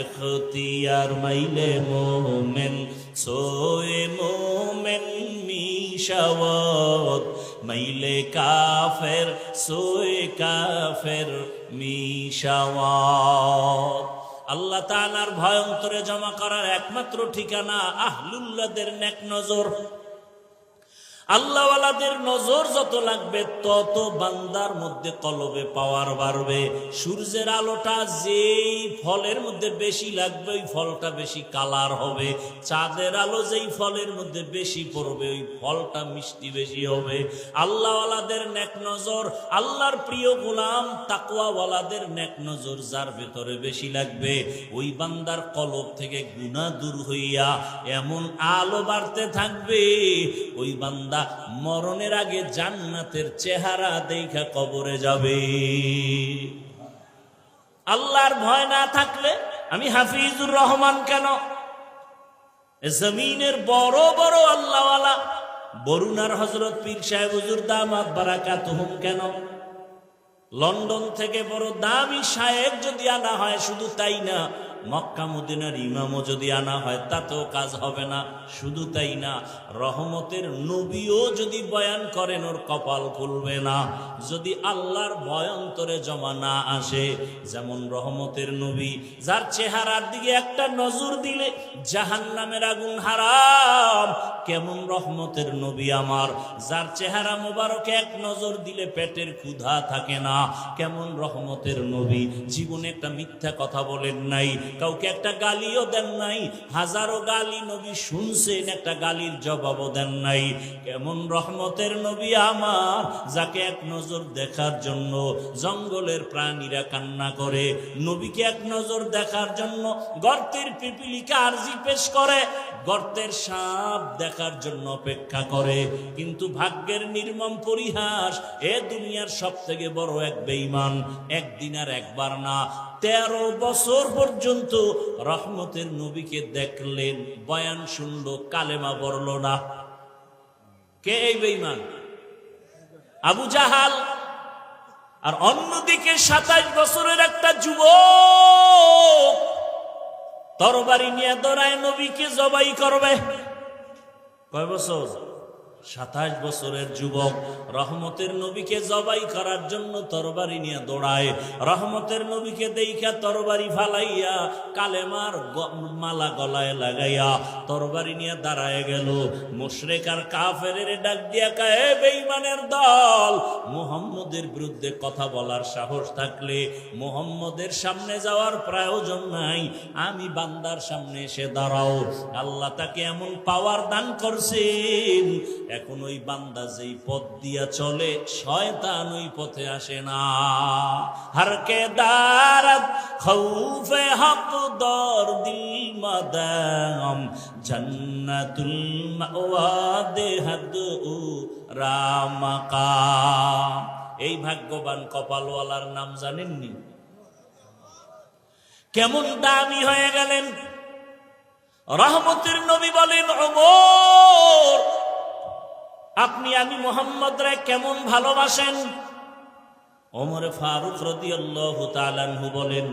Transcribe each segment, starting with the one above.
এখতিয়ার মাইলে মোমেন সোয়ে মোমেন মিশাওয়াত মাইলে কাফের সোয়ে কাফের মিশাওয়াত। আল্লাহ তালার ভয়ন্তরে জমা করার একমাত্র ঠিকানা আহলুল্লাদের নেক নজর। আল্লাহওয়ালাদের নজর যত লাগবে, তত বান্দার মধ্যে কলবে পাওয়ার বাড়বে। সূর্যের আলোটা যেই ফলের মধ্যে বেশি লাগবে, ওই ফলটা বেশি কালার হবে। চাঁদের আলো যেই ফলের মধ্যে বেশি পড়বে, ওই ফলটা মিষ্টি বেশি হবে। আল্লাহওয়ালাদের নেক নজর, আল্লাহর প্রিয় গোলাম তাকুয়াওয়ালাদের নেক নজর যার ভেতরে বেশি লাগবে। ওই বান্দার কলব থেকে গুণা দূর হইয়া এমন আলো বাড়তে থাকবে, ওই বান্দা মরণের আগে জান্নাতের চেহারা দেখা কবরে যাবে। আল্লাহর ভয় না থাকলে আমি হাফিজুর রহমান কেন? জমিনের বড় বড় আল্লাহওয়ালা, বরুণার হজরত পীর সাহেব হুজুর, দামাত বারাকাত কেন? লন্ডন থেকে বড় দামি সাহেব যদি আনা হয়, শুধু তাই না মক্কা ইমামও যদি আনা হয়, তাতেও কাজ হবে না। শুধু তাই না, রহমতের নবীও যদি বয়ান করেন, ওর কপাল খুলবে না। যদি আল্লাহর ভয়ন্তরে জমা না আসে, যেমন রহমতের নবী, যার চেহারার দিকে একটা নজর দিলে জাহান নামের আগুন হারাম। কেমন রহমতের নবী আমার, যার চেহারা মোবারকে এক নজর দিলে পেটের ক্ষুধা থাকে না। কেমন রহমতের নবী, জীবনে একটা মিথ্যা কথা বলেন নাই কাউকে একটা গালিও দেন নাই, হাজারো গালি নবী শুনছেন, একটা গালির জবাবও দেন নাই। কেমন রহমতের নবী আমার, যাকে এক নজর দেখার জন্য জঙ্গলের প্রাণীরা কান্না করে। নবীকে এক নজর দেখার জন্য গর্তের পিপিলিকা আরজি পেশ করে, গর্তের সাপ দেখার জন্য অপেক্ষা করে। কিন্তু ভাগ্যের নির্মম পরিহাস, এ দুনিয়ার সব থেকে বড় এক বেঈমান, একদিন আর একবার না। তেরো বছর পর্যন্ত রহমতের নবীকে দেখলেন, বয়ান শুনলো, কালেমা বলল না। কে এই বেঈমান? আবু জাহাল। আর অন্যদিকে সাতাশ বছরের একটা যুবক তরবারি নিয়ে দরায় নবীকে জবাই করবে। কয় বছর? সাতাশ বছরের যুবক রহমতের নবীকে জবাই করার জন্য তরবারি নিয়ে দৌড়ায়। রহমতের নবীকে দেখা তরবারি ফালাইয়া কালেমার মালা গলায় লাগাইয়া তরবারি নিয়ে দাঁড়ায় গেল। মুশরেক আর কাফের ডাক দিয়া কায়ে বেঈমানের দল! মুহাম্মদের বিরুদ্ধে কথা বলার সাহস থাকলে মুহাম্মদের সামনে যাওয়ার প্রয়োজন নাই। আমি বান্দার সামনে এসে দাঁড়াও। আল্লাহ তাকে এমন পাওয়ার দান করছেন। এখন ওই বান্দা যেই পথ দিয়া চলে, শয়তান ওই পথে আসে না। হরকে দারত খৌফে হক, দর দিল মাদাম, জন্নতুল মাওয়াদে হাদ উ রামাকা। এই ভাগ্যবান কপালওয়ালার নাম জানেননি? কেমন দামি হয়ে গেলেন। রহমতের নবী বলেন, ওমর আপনি আমি মোহাম্মদ রায় কেমন ভালোবাসেন? ওমরে ফারুক রদি আল্লাহ তালানহু বলেন,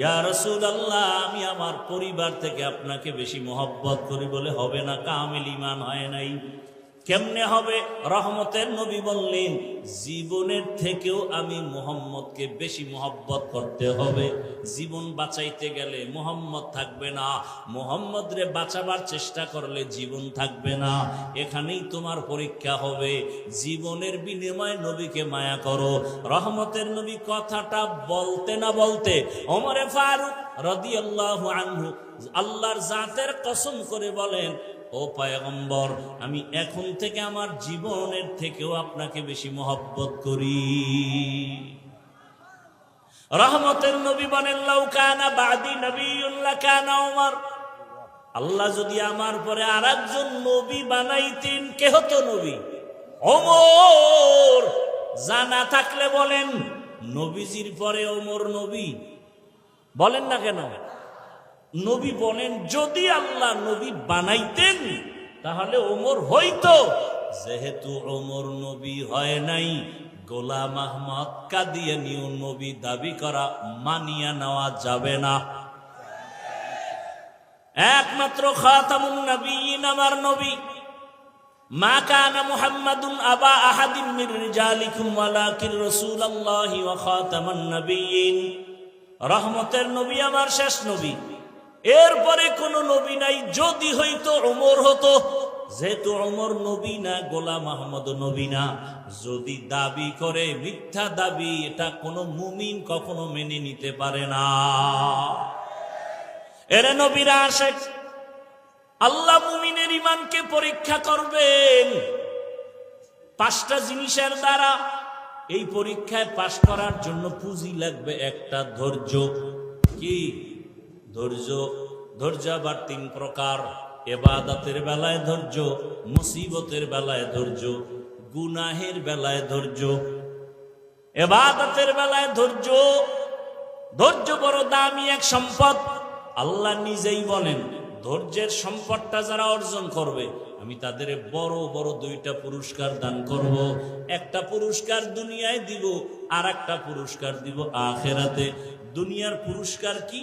ইয়া রসুল আমি আমার পরিবার থেকে আপনাকে বেশি মহব্বত করি বলে হবে না, কামিল ইমান হয় নাই। কেমনে হবে? রহমতের নবী বললেন, জীবনের থেকেও আমি মোহাম্মদকে বেশি মহব্বত করতে হবে। জীবন বাঁচাইতে গেলে মোহাম্মদ থাকবে না। মোহাম্মদ রে বাঁচাবার চেষ্টা করলে জীবন থাকবে না। এখানেই তোমার পরীক্ষা হবে। জীবনের বিনিময়ে নবীকে মায়া করো। রহমতের নবী কথাটা বলতে না বলতে অমরে ফারুক রদিয়াল্লাহু আনহু আল্লাহর জাতের কসম করে বলেন ও পায়গম্বর, আমি এখন থেকে আমার জীবনের থেকেও আপনাকে বেশি মহব্বত করি। রহমতের নবী বলেন লাউকানা বাদি নবীউল্লাহ কানা ওমর আল্লাহ যদি আমার পরে আর একজন নবী বানাইতেন কে হতো নবী? ওমর জানা থাকলে বলেন, নবীজির পরে ওমর নবী। বলেন না কেন? নবী বলেন, যদি আল্লাহ নবী বানাইতেন, তাহলে ওমর হইতো। যেহেতু ওমর নবী হয় নাই, গোলাম আহমদ কাদিয়ানিও নবী দাবি করা মানিয়া নেওয়া যাবে না। একমাত্র খাতামুন নবীন আমার নবী। মা আবা রহমতের নবী আমার শেষ নবী। এরপরে কোন নবী নাই, যদি হইতো ওমর হতো, যেহেতু অমর নবী না, গোলাম আহমদ নবী না, যদি দাবি করে মিথ্যা দাবি, এটা কোনো মুমিন কখনো মেনে নিতে পারে না। এরে নবীরা আসে আল্লাহ মুমিনের ইমানকে পরীক্ষা করবেন। পাঁচটা জিনিসের দ্বারা এই পরীক্ষায় পাশ করার জন্য পুঁজি লাগবে একটা ধৈর্য। কি? ধৈর্য ধৈর্য আবার তিন প্রকার। এবাদাতের বেলায় ধৈর্য, মুসিবতের বেলায় ধৈর্য, গুনাহের বেলায় ধৈর্য। এবাদাতের বেলায় ধৈর্য ধৈর্য বড় দামি এক সম্পদ। আল্লাহ নিজেই বলেন, ধৈর্যের সম্পদটা যারা অর্জন করবে, আমি তাদের বড় বড় দুইটা পুরস্কার দান করব। একটা পুরস্কার দুনিয়ায় দিব আর একটা পুরস্কার দিব আখেরাতে। দুনিয়ার পুরস্কার কি?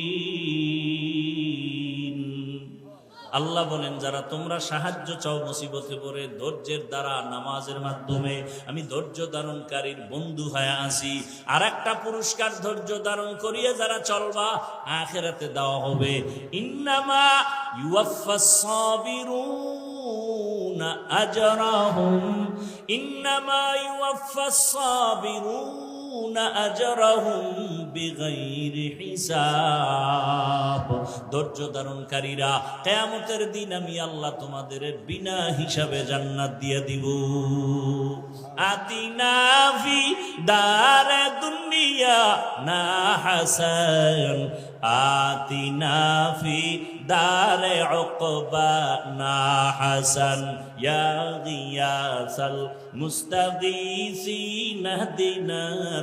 আল্লাহ বলেন, যারা তোমরা সাহায্য চাও মুসিবতে পড়ে, ধৈর্যের দ্বারা নামাজের মাধ্যমে, আমি ধৈর্য ধারণকারীর বন্ধু হয়ে আসি আর একটা পুরস্কার ধৈর্য ধারণ করিয়ে যারা চলবা, আখেরাতে দেওয়া হবে। ইন্নামা আজরাহুম। ইন্নামা হিসাব ধৈর্য ধারণকারীরা কেয়ামতের দিন আমি আল্লাহ তোমাদের বিনা হিসাবে জান্নাত দিয়ে দিব। আতিনা ফি দারে দুনিয়া না হাসান। আতিনা দারে না হাসান ইয়া গিয়াসাল মুস্তাগীসিন হদিনা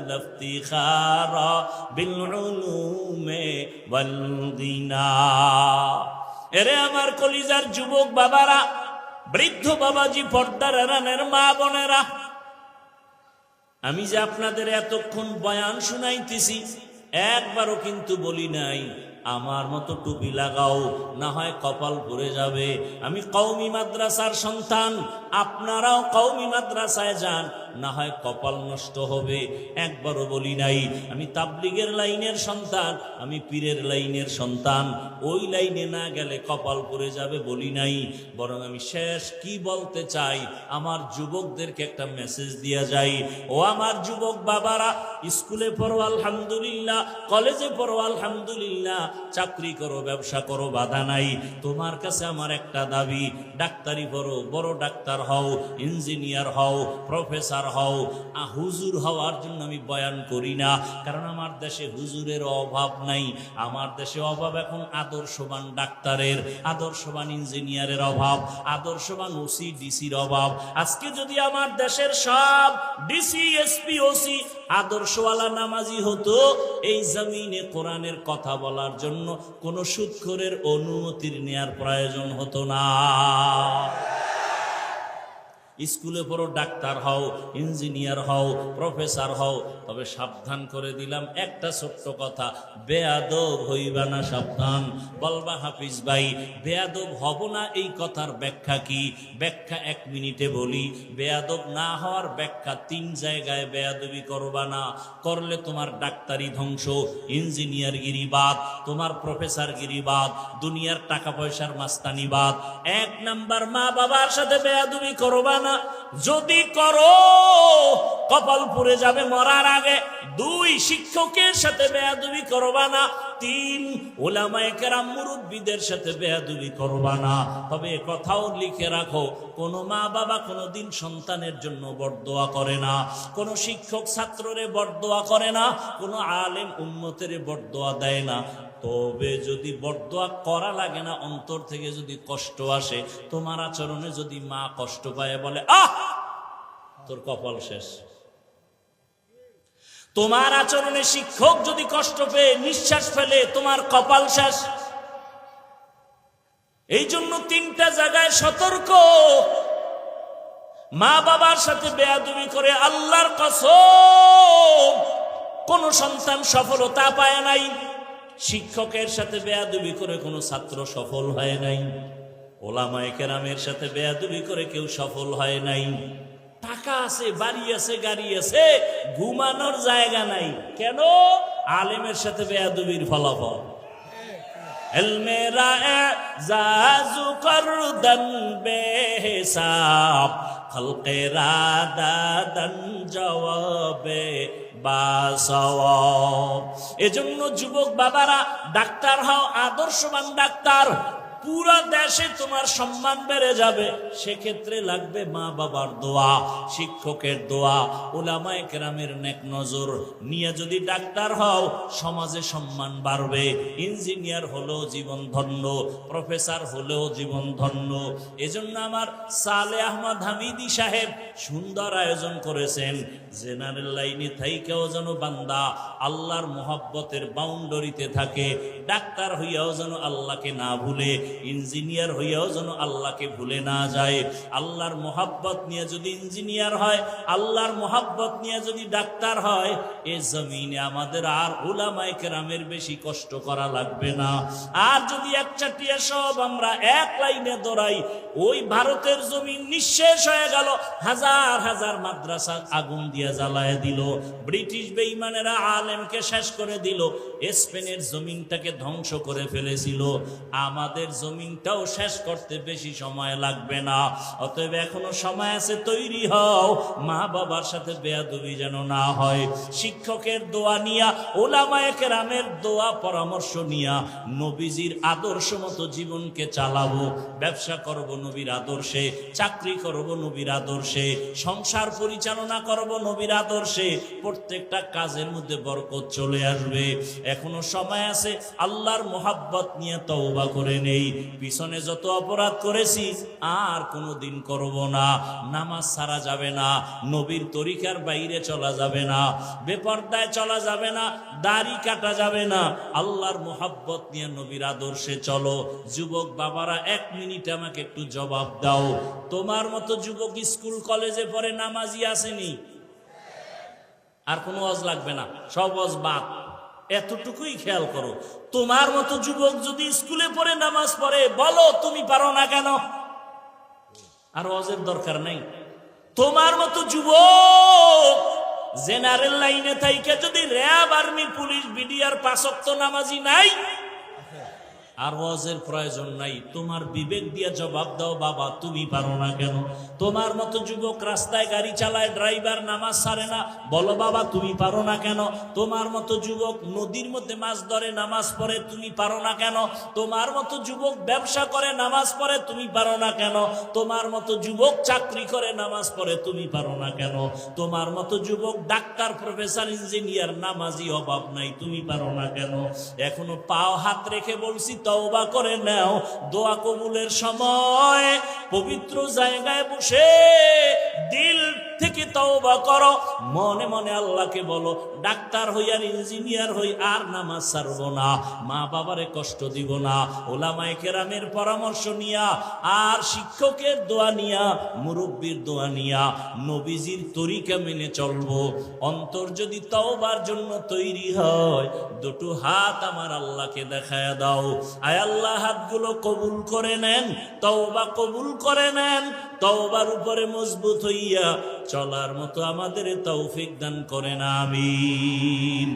লাফতিখারা বিল উলুমে এরে আমার কলিজার যুবক বাবারা, বৃদ্ধ বাবাজি, পর্দার রানের মা বোনেরা, আমি যে আপনাদের এতক্ষণ বয়ান শুনাইতেছি, একবারও কিন্তু বলি নাই। আমার মতো টুপি লাগাও, না হয় কপাল পরে যাবে। আমি কৌমি মাদ্রাসার সন্তান, আপনারাও কৌমি মাদ্রাসায় যান, না হয় কপাল নষ্ট হবে। একবারও বলি নাই, আমি তাবলিগের লাইনের সন্তান, আমি পীরের লাইনের সন্তান। ওই লাইনে না গেলে কপাল পরে যাবে বলি নাই। বরং আমি শেষ কি বলতে চাই, আমার যুবকদেরকে একটা মেসেজ দিয়া যাই। ও আমার যুবক বাবারা, স্কুলে পড়ো, আলহামদুলিল্লাহ, কলেজে পড়ো, আলহামদুলিল্লাহ। চাকরি করো, ব্যবসা করো, বাধা নাই। তোমার কাছে আমার একটা দাবি, ডাক্তারি পড়ো, বড় ডাক্তার হও, ইঞ্জিনিয়ার হও, প্রফেসর হও। হুজুর হওয়ার জন্য আমি বয়ান করি না, কারণ আমার দেশে হুজুরের অভাব নাই। আমার দেশে অভাব এখন আদর্শবান ডাক্তারের, আদর্শবান ইঞ্জিনিয়ারের অভাব, আদর্শবান ওসি ডিসির অভাব। আজকে যদি আমার দেশের সব ডিসি, এসপি, ওসি আদর্শওয়ালা নামাজি হতো, এই জমিনে কোরআনের কথা বলার জন্য কোনো সুৎখরের অনুমতির নেয়ার প্রয়োজন হতো না। স্কুলে পড়ো, ডাক্তার হও, ইঞ্জিনিয়ার হও, প্রফেসর হও, তবে সাবধান করে দিলাম একটা ছোট্ট কথা, বেয়াদব হইবা না সাবধান। বলবা, হাফিজ ভাই, বেয়াদব হব না এই কথার ব্যাখ্যা কি? ব্যাখ্যা এক মিনিটে বলি, বেয়াদব না হওয়ার ব্যাখ্যা তিন জায়গায় বেয়াদবি করবা না। করলে তোমার ডাক্তারি ধ্বংস, ইঞ্জিনিয়ার গিরিবাদ, তোমার প্রফেসর গিরিবাদ, দুনিয়ার টাকা পয়সার মাস্তানিবাদ এক নাম্বার মা বাবার সাথে বেয়াদবি করবা না। যদি করো কপাল পুড়ে যাবে মরার আগে। দুই শিক্ষকের সাথে বেয়াদুবি করবা না। তিন ওলামায়ে কেরাম মুরব্বীদের সাথে বেয়াদবি করবা না। তবে কথাও লিখে রাখো, কোন মা বাবা কোনোদিন সন্তানের জন্য বরদোয়া করে না। কোন শিক্ষক ছাত্ররে বরদোয়া করে না, কোন আলেম উন্মতের বরদোয়া দেয় না। তবে যদি বরদোয়া করা লাগে না, অন্তর থেকে যদি কষ্ট আসে, তোমার আচরণে যদি মা কষ্ট পায় বলে, আহ, তোর কপাল শেষ। তোমার আচরণে শিক্ষক যদি কষ্ট পেয়ে নিঃশ্বাস ফেলে, তোমার কপাল শেষ। এই জন্য তিনটা জায়গায় সতর্ক। মা বাবার সাথে বেয়াদুমি করে আল্লাহর কসম, কোন সন্তান সফলতা পায় নাই। শিক্ষকের সাথে বেয়াদুবি করে কোনো ছাত্র সফল হয় নাই। ওলামায়ে কেরামের সাথে বেয়াদুবি করে কেউ সফল হয় নাই। টাকা আছে, বাড়ি আছে, গাড়ি আছে, ঘুমানোর জায়গা নাই। কেন? আলেমের সাথে বেয়াদুবির ফলাফল। এজন্য যুবক বাবারা, ডাক্তার হও, আদর্শবান ডাক্তার। পুরো দেশে তোমার সম্মান বেড়ে যাবে। সেক্ষেত্রে লাগবে মা বাবার দোয়া, শিক্ষকের দোয়া, ওলামায় কেরামের নেক নজর। নিয়ে যদি ডাক্তার হও, সমাজে সম্মান বাড়বে। ইঞ্জিনিয়ার হলেও জীবন ধন্য, প্রফেসর হলেও জীবন ধন্য। এজন্য আমার সালে আহমদ হামিদি সাহেব সুন্দর আয়োজন করেছেন। জেনারেল লাইনে থাইকেও যেন বান্দা আল্লাহর মোহাব্বতের বাউন্ডারিতে থাকে, ডাক্তার হইয়াও যেন আল্লাহকে না ভুলে ইঞ্জিনিয়ার হইয়াও যেন আল্লাহকে ভুলে না যায়। আল্লাহর মোহাব্বত নিয়ে যদি ইঞ্জিনিয়ার হয়, আল্লাহর মোহাব্বত নিয়ে যদি ডাক্তার হয়, এ জমিনে আমাদের আর ওলামায় কেরামের বেশি কষ্ট করা লাগবে না। আর যদি এক চাটিয়া সব আমরা এক লাইনে দৌড়াই, ওই ভারতের জমিন নিঃশেষ হয়ে গেল, হাজার হাজার মাদ্রাসা আগুন দিয়ে জ্বালায় দিল, ব্রিটিশ বেইমানেরা আলেমকে শেষ করে দিল, স্পেনের জমিনটাকে ধ্বংস করে ফেলেছিল। আমাদের জমিনটাও শেষ করতে বেশি সময় লাগবে না। অতএব এখনও সময় আছে, তৈরি হও। মা বাবার সাথে বেয়াদবি যেন না হয়। শিক্ষকের দোয়া নিয়া ওলামায়ে কেরামের দোয়া পরামর্শ নিয়া নবীজির আদর্শ মতো জীবনকে চালাবো। ব্যবসা করব নবীর আদর্শে, চাকরি করব নবীর আদর্শে, সংসার পরিচালনা করব নবীর আদর্শে, প্রত্যেকটা কাজের মধ্যে বরকত চলে আসবে। এখনও সময় আছে, আল্লাহর মোহাব্বত নিয়ে তওবা করে নেই। পিছনে যত অপরাধ করেছি, আর কোনো দিন করব না। নামাজ সারা যাবে না, নবীর তরিকার বাইরে চলা যাবে না, বেপর্দায় চলা যাবে না, দাড়ি কাটা যাবে না। আল্লাহর মোহাব্বত নিয়ে নবীর আদর্শে চলো। যুবক বাবারা, এক মিনিট আমাকে একটু জবাব দাও। তোমার মতো যুবক স্কুল, কলেজে পড়ে নামাজি আসেনি? আর কোনো অজ লাগবে না? সব অজ বাদ। এতটুকুই খেয়াল করো। তোমার মতো যুবক যদি স্কুলে পড়ে নামাজ পড়ে, বলো তুমি পারো না কেন? আর অজের দরকার নাই। তোমার মতো যুবক জেনারেল লাইনে থাইকে যদি র্যাব আর্মি, পুলিশ, বিডিআর পাশক্ত নামাজি নাই আর ওয়াজের প্রয়োজন নাই। তোমার বিবেক দিয়ে জবাব দাও, বাবা, তুমি পারো না কেন? তোমার মতো যুবক রাস্তায় গাড়ি চালায়, ড্রাইভার নামাজ সারে না, বলো বাবা, তুমি পারো না কেন? তোমার মতো যুবক নদীর মধ্যে মাছ ধরে, নামাজ পড়ে, তুমি পারো না কেন? তোমার মতো যুবক ব্যবসা করে, নামাজ পড়ে, তুমি পারো না কেন? তোমার মতো যুবক চাকরি করে, নামাজ পড়ে, তুমি পারো না কেন? তোমার মতো যুবক ডাক্তার, প্রফেসর, ইঞ্জিনিয়ার, নামাজি অভাব নাই, তুমি পারো না কেন? এখনও পাও হাত রেখে বলছি তওবা করে নাও। দোয়া কবুলের সময় পবিত্র জায়গায় বসে দিল থেকে তওবা করো। মনে মনে আল্লাহকে বলো, ডাক্তার হই আর ইঞ্জিনিয়ার হই আর নামাজ ছাড়বো না। মা বাবারে কষ্ট দিব না। ওলামায়ে কেরামের পরামর্শ নিয়া আর শিক্ষকের দোয়া নিয়া, মুরব্বীর দোয়া নিয়া নবীজির তরিকা মেনে চলবো। অন্তর যদি তওবার জন্য তৈরি হয়, দুটো হাত আমার আল্লাহকে দেখায় দাও। আয় আল্লাহ, হাতগুলো কবুল করে নেন, তওবা কবুল করে নেন। তওবার উপরে মজবুত হইয়া চলার মতো আমাদের তৌফিক দান করেন আমিন।